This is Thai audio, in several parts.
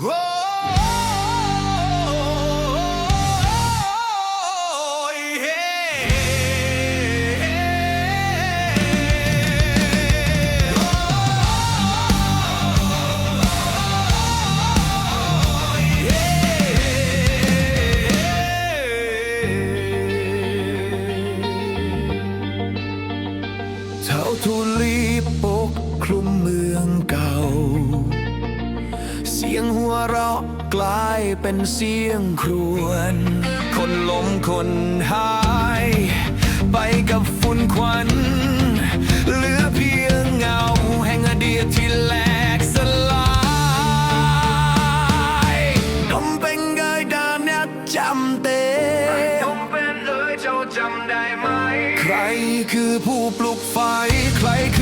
โอ้ยเฮ้เท่าทุลีปกคลุมเมืองเก่า สียงหัวเราะกลายเป็นเสียงครวญคนล้มคนหาย ไปกับฝุ่นควันเหลือเพียงเงา แห่งอดีตที่แหลกสลายนมเป็นเกยดานเนี่ยจำเตนมเป็นเอ๋ยเจ้าจำได้ไหม ใครคือผู้ปลุกไฟใครคือ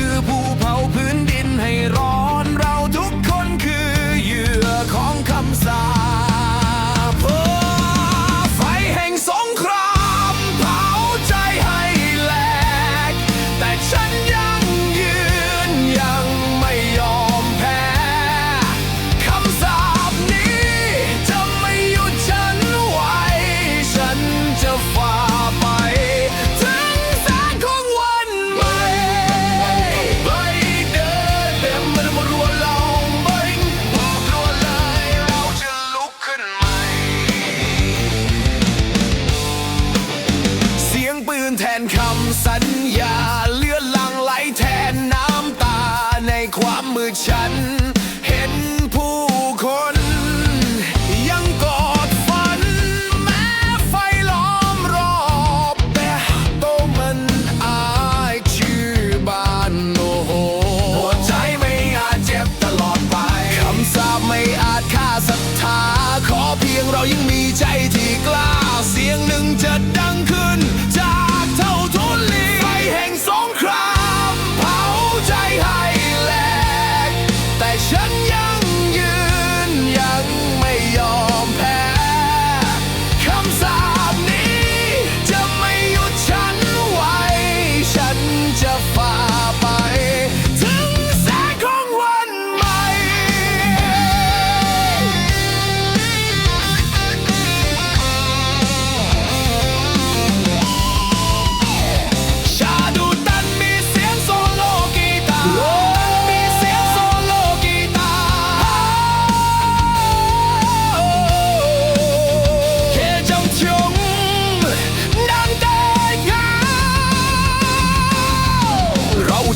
นแทนคำสัญญา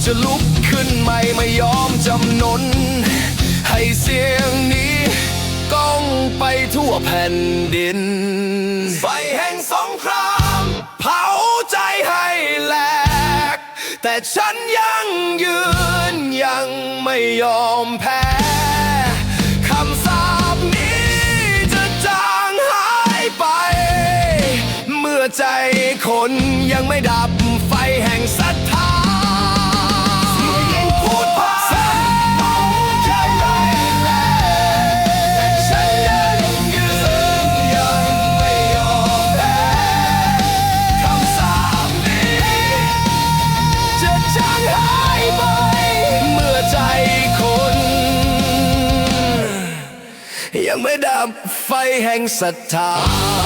จะลุกขึ้นใหม่ไม่ยอมจำนน ให้เสียงนี้ก้องไปทั่วแผ่นดิน ไฟแห่งสงครามเผาใจให้แหลก แต่ฉันยังยืนยังไม่ยอมแพ้คำสาปนี้จะจางหายไป เมื่อใจคนยังไม่ไดับไฟ ยังไม่ดับไฟแห่งศรัทธา